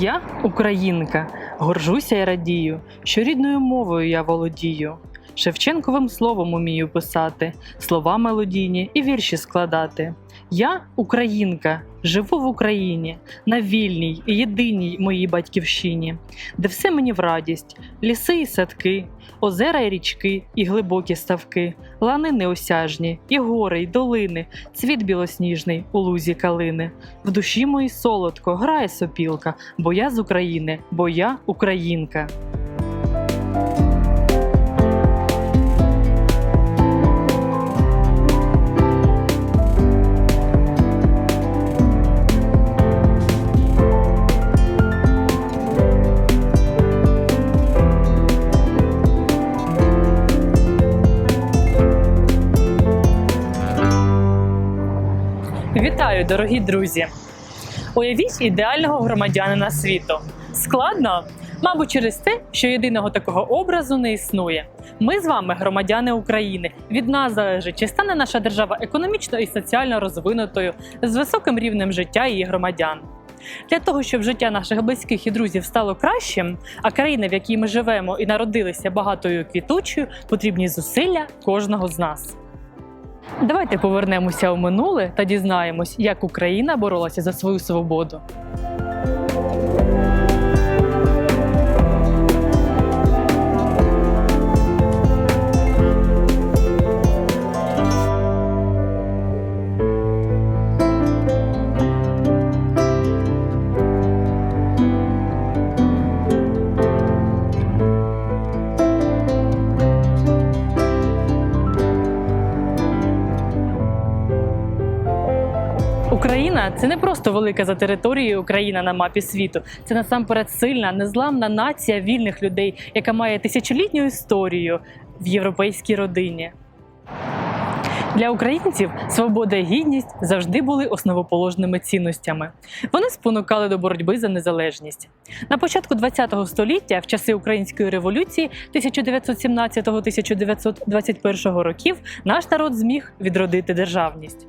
Я українка, горжуся і радію, що рідною мовою я володію. Шевченковим словом умію писати, слова мелодійні і вірші складати. Я українка, живу в Україні, на вільній і єдиній моїй батьківщині, де все мені в радість, ліси і садки, озера і річки, і глибокі ставки, лани неосяжні, і гори, й долини, цвіт білосніжний у лузі калини. В душі моїй солодко грає сопілка, бо я з України, бо я українка. Вітаю, дорогі друзі! Уявіть ідеального громадянина світу. Складно? Мабуть, через те, що єдиного такого образу не існує. Ми з вами громадяни України. Від нас залежить, чи стане наша держава економічно і соціально розвинутою з високим рівнем життя її громадян. Для того, щоб життя наших близьких і друзів стало кращим, а країна, в якій ми живемо і народилися багатою квітучою, потрібні зусилля кожного з нас. Давайте повернемося у минуле та дізнаємось, як Україна боролася за свою свободу. Україна це не просто велика за територією Україна на мапі світу. Це насамперед сильна, незламна нація вільних людей, яка має тисячолітню історію в європейській родині. Для українців свобода і гідність завжди були основоположними цінностями. Вони спонукали до боротьби за незалежність. На початку ХХ століття, в часи української революції 1917-1921 років, наш народ зміг відродити державність.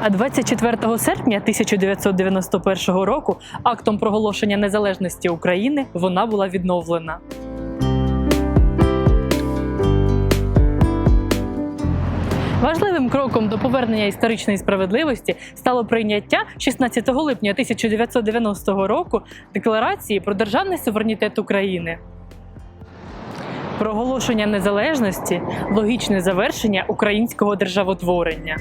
А 24 серпня 1991 року актом проголошення незалежності України вона була відновлена. Важливим кроком до повернення історичної справедливості стало прийняття 16 липня 1990 року декларації про державний суверенітет України. Проголошення незалежності логічне завершення українського державотворення.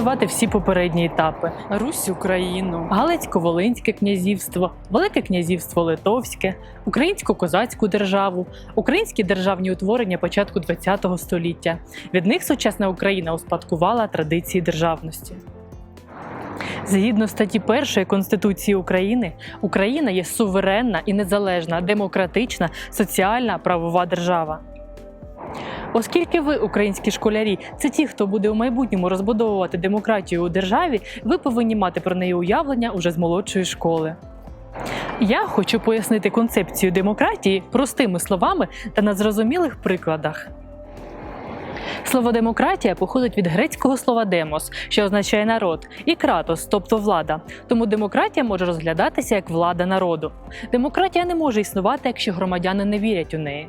Слід вшанувати всі попередні етапи: Русь Україну, Галицько-Волинське князівство, Велике князівство Литовське, Українсько-козацьку державу, українські державні утворення початку ХХ століття. Від них сучасна Україна успадкувала традиції державності. Згідно статті 1 Конституції України, Україна є суверенна і незалежна, демократична, соціальна правова держава. Оскільки ви, українські школярі, це ті, хто буде у майбутньому розбудовувати демократію у державі, ви повинні мати про неї уявлення уже з молодшої школи. Я хочу пояснити концепцію демократії простими словами та на зрозумілих прикладах. Слово демократія походить від грецького слова демос, що означає народ, і кратос, тобто влада. Тому демократія може розглядатися як влада народу. Демократія не може існувати, якщо громадяни не вірять у неї.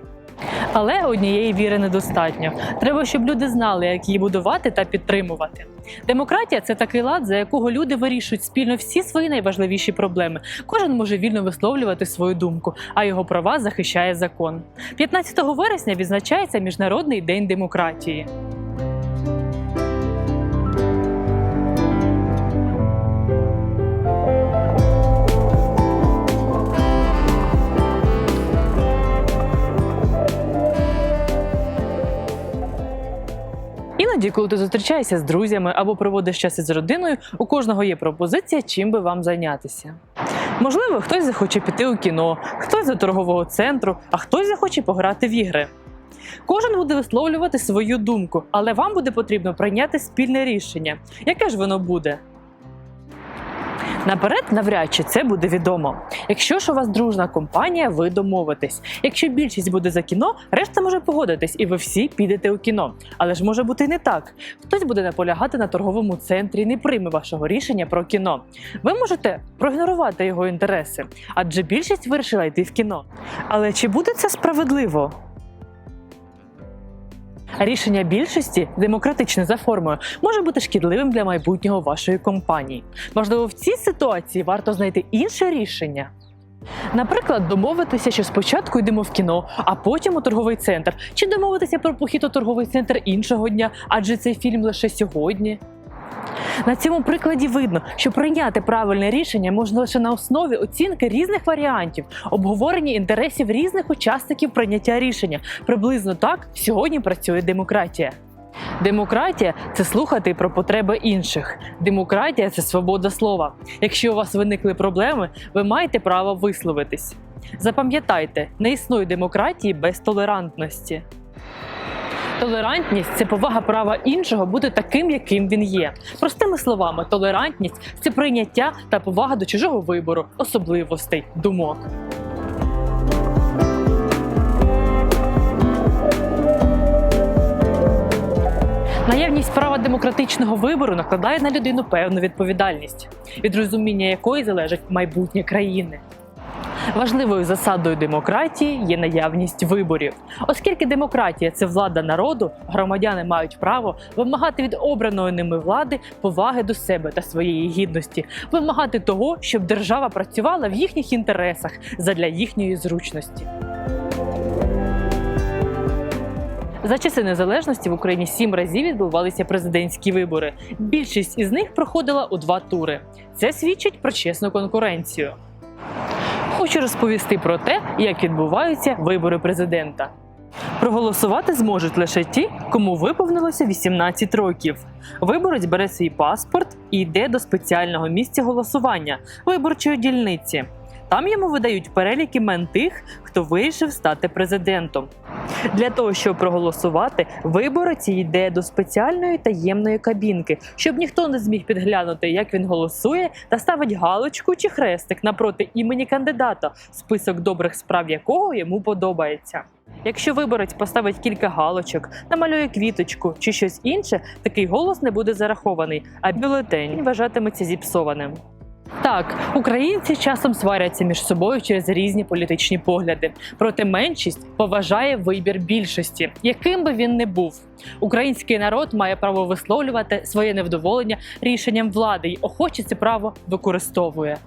Але однієї віри недостатньо. Треба, щоб люди знали, як її будувати та підтримувати. Демократія це такий лад, за якого люди вирішують спільно всі свої найважливіші проблеми. Кожен може вільно висловлювати свою думку, а його права захищає закон. 15 вересня відзначається Міжнародний день демократії. Іноді, коли ти зустрічаєшся з друзями або проводиш час із родиною, у кожного є пропозиція, чим би вам зайнятися. Можливо, хтось захоче піти у кіно, хтось до торгового центру, а хтось захоче пограти в ігри. Кожен буде висловлювати свою думку, але вам буде потрібно прийняти спільне рішення. Яке ж воно буде? Наперед, навряд чи це буде відомо. Якщо ж у вас дружна компанія, ви домовитесь. Якщо більшість буде за кіно, решта може погодитись, і ви всі підете у кіно. Але ж може бути і не так. Хтось буде наполягати на торговому центрі і не прийме вашого рішення про кіно. Ви можете проігнорувати його інтереси, адже більшість вирішила йти в кіно. Але чи буде це справедливо? Рішення більшості, демократичне за формою, може бути шкідливим для майбутнього вашої компанії. Можливо, в цій ситуації варто знайти інше рішення. Наприклад, домовитися, що спочатку йдемо в кіно, а потім у торговий центр, чи домовитися про похід у торговий центр іншого дня, адже цей фільм лише сьогодні. На цьому прикладі видно, що прийняти правильне рішення можна лише на основі оцінки різних варіантів, обговорення інтересів різних учасників прийняття рішення. Приблизно так сьогодні працює демократія. Демократія це слухати про потреби інших. Демократія це свобода слова. Якщо у вас виникли проблеми, ви маєте право висловитись. Запам'ятайте, не існує демократії без толерантності. Толерантність це повага права іншого бути таким, яким він є. Простими словами, толерантність це прийняття та повага до чужого вибору, особливостей, думок. Наявність права демократичного вибору накладає на людину певну відповідальність, від розуміння якої залежить майбутнє країни. Важливою засадою демократії є наявність виборів. Оскільки демократія це влада народу, громадяни мають право вимагати від обраної ними влади поваги до себе та своєї гідності, вимагати того, щоб держава працювала в їхніх інтересах задля їхньої зручності. За часи незалежності в Україні сім разів відбувалися президентські вибори. Більшість із них проходила у два тури. Це свідчить про чесну конкуренцію. Хочу розповісти про те, як відбуваються вибори президента. Проголосувати зможуть лише ті, кому виповнилося 18 років. Виборець бере свій паспорт і йде до спеціального місця голосування виборчої дільниці. Там йому видають перелік імен тих, хто вирішив стати президентом. Для того, щоб проголосувати, виборець йде до спеціальної таємної кабінки, щоб ніхто не зміг підглянути, як він голосує, та ставить галочку чи хрестик напроти імені кандидата, список добрих справ якого йому подобається. Якщо виборець поставить кілька галочок, намалює квіточку чи щось інше, такий голос не буде зарахований, а бюлетень вважатиметься зіпсованим. Так, українці часом сваряться між собою через різні політичні погляди. Проте меншість поважає вибір більшості, яким би він не був. Український народ має право висловлювати своє невдоволення рішенням влади і охоче це право використовує.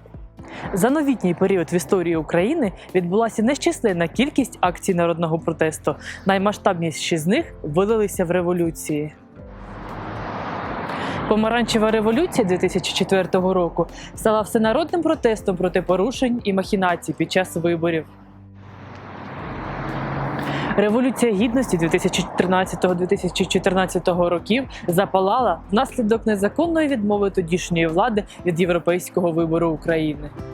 За новітній період в історії України відбулася нещисленна кількість акцій народного протесту. Наймасштабніші з них вилилися в революції. Помаранчева революція 2004 року стала всенародним протестом проти порушень і махінацій під час виборів. Революція гідності 2013-2014 років запалала внаслідок незаконної відмови тодішньої влади від європейського вибору України. –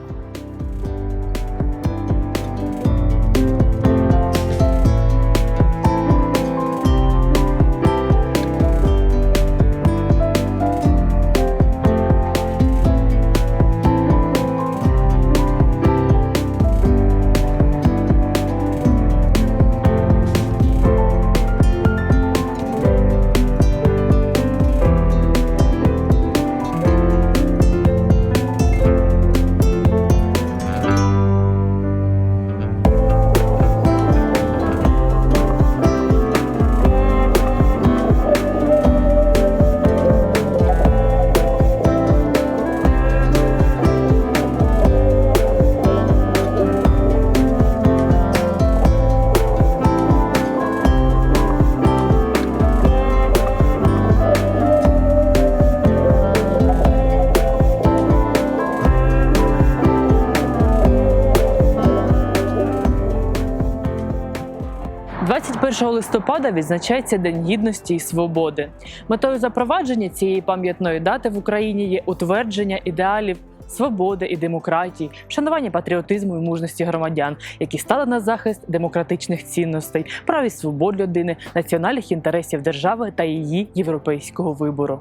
21 листопада відзначається День гідності і свободи. Метою запровадження цієї пам'ятної дати в Україні є утвердження ідеалів свободи і демократії, вшанування патріотизму і мужності громадян, які стали на захист демократичних цінностей, прав і свобод людини, національних інтересів держави та її європейського вибору.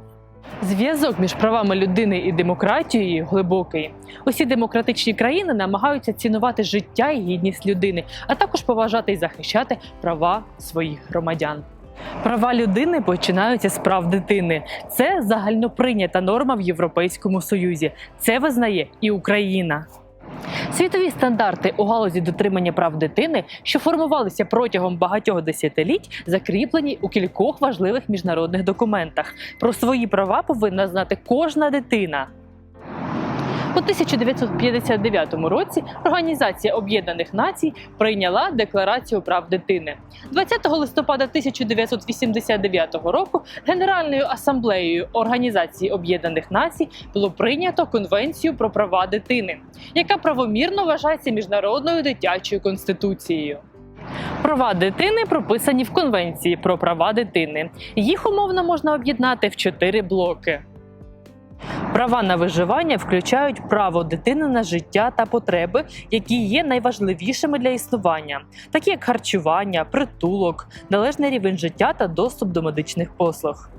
Зв'язок між правами людини і демократією глибокий. Усі демократичні країни намагаються цінувати життя і гідність людини, а також поважати і захищати права своїх громадян. Права людини починаються з прав дитини. Це загальноприйнята норма в Європейському Союзі. Це визнає і Україна. Світові стандарти у галузі дотримання прав дитини, що формувалися протягом багатьох десятиліть, закріплені у кількох важливих міжнародних документах. Про свої права повинна знати кожна дитина. У 1959 році Організація Об'єднаних Націй прийняла Декларацію прав дитини. 20 листопада 1989 року Генеральною асамблеєю Організації Об'єднаних Націй було прийнято Конвенцію про права дитини, яка правомірно вважається міжнародною дитячою конституцією. Права дитини прописані в Конвенції про права дитини. Їх умовно можна об'єднати в чотири блоки. Права на виживання включають право дитини на життя та потреби, які є найважливішими для існування, такі як харчування, притулок, належний рівень життя та доступ до медичних послуг.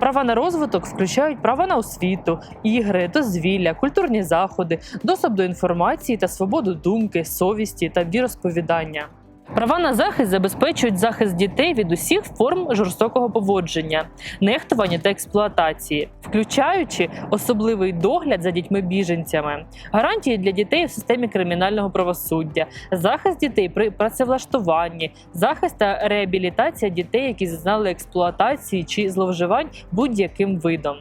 Права на розвиток включають права на освіту, ігри, дозвілля, культурні заходи, доступ до інформації та свободу думки, совісті та віросповідання. Права на захист забезпечують захист дітей від усіх форм жорстокого поводження, нехтування та експлуатації, включаючи особливий догляд за дітьми-біженцями, гарантії для дітей у системі кримінального правосуддя, захист дітей при працевлаштуванні, захист та реабілітація дітей, які зазнали експлуатації чи зловживань будь-яким видом.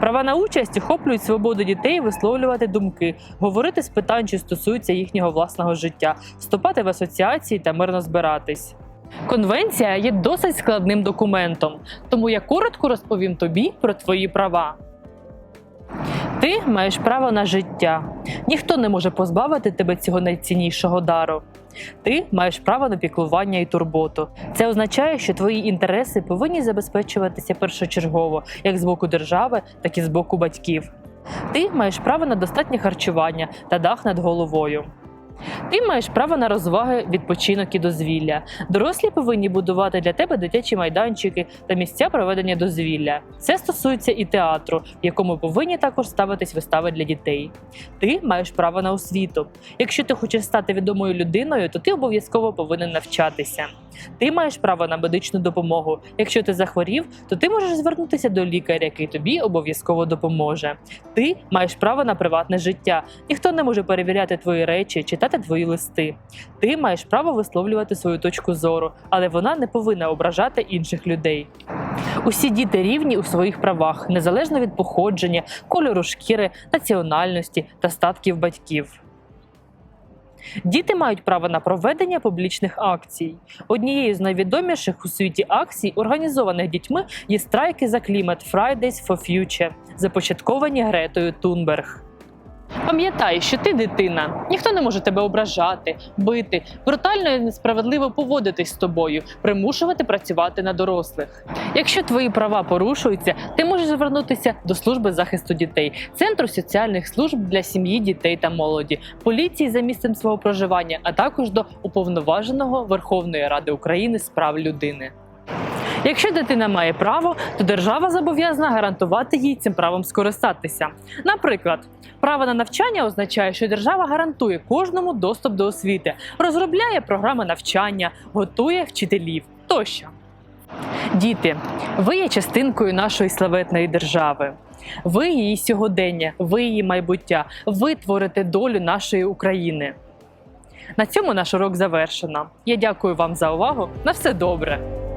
Права на участь охоплюють свободу дітей висловлювати думки, говорити з питань, що стосуються їхнього власного життя, вступати в асоціації та мирно збиратись. Конвенція є досить складним документом, тому я коротко розповім тобі про твої права. Ти маєш право на життя. Ніхто не може позбавити тебе цього найціннішого дару. Ти маєш право на піклування і турботу. Це означає, що твої інтереси повинні забезпечуватися першочергово, як з боку держави, так і з боку батьків. Ти маєш право на достатнє харчування та дах над головою. Ти маєш право на розваги, відпочинок і дозвілля. Дорослі повинні будувати для тебе дитячі майданчики та місця проведення дозвілля. Це стосується і театру, в якому повинні також ставитись вистави для дітей. Ти маєш право на освіту. Якщо ти хочеш стати відомою людиною, то ти обов'язково повинен навчатися. Ти маєш право на медичну допомогу. Якщо ти захворів, то ти можеш звернутися до лікаря, який тобі обов'язково допоможе. Ти маєш право на приватне життя. Ніхто не може перевіряти твої речі, читати твої листи. Ти маєш право висловлювати свою точку зору, але вона не повинна ображати інших людей. Усі діти рівні у своїх правах, незалежно від походження, кольору шкіри, національності та статків батьків. Діти мають право на проведення публічних акцій. Однією з найвідоміших у світі акцій, організованих дітьми, є страйки за клімат Fridays for Future, започатковані Гретою Тунберг. Пам'ятай, що ти дитина, ніхто не може тебе ображати, бити, брутально і несправедливо поводитись з тобою, примушувати працювати на дорослих. Якщо твої права порушуються, ти можеш звернутися до служби захисту дітей, центру соціальних служб для сім'ї, дітей та молоді, поліції за місцем свого проживання, а також до уповноваженого Верховної Ради України з прав людини. Якщо дитина має право, то держава зобов'язана гарантувати їй цим правом скористатися. Наприклад, право на навчання означає, що держава гарантує кожному доступ до освіти, розробляє програми навчання, готує вчителів тощо. Діти, ви є частинкою нашої славетної держави. Ви її сьогодення, ви її майбуття, ви творите долю нашої України. На цьому наш урок завершено. Я дякую вам за увагу. На все добре.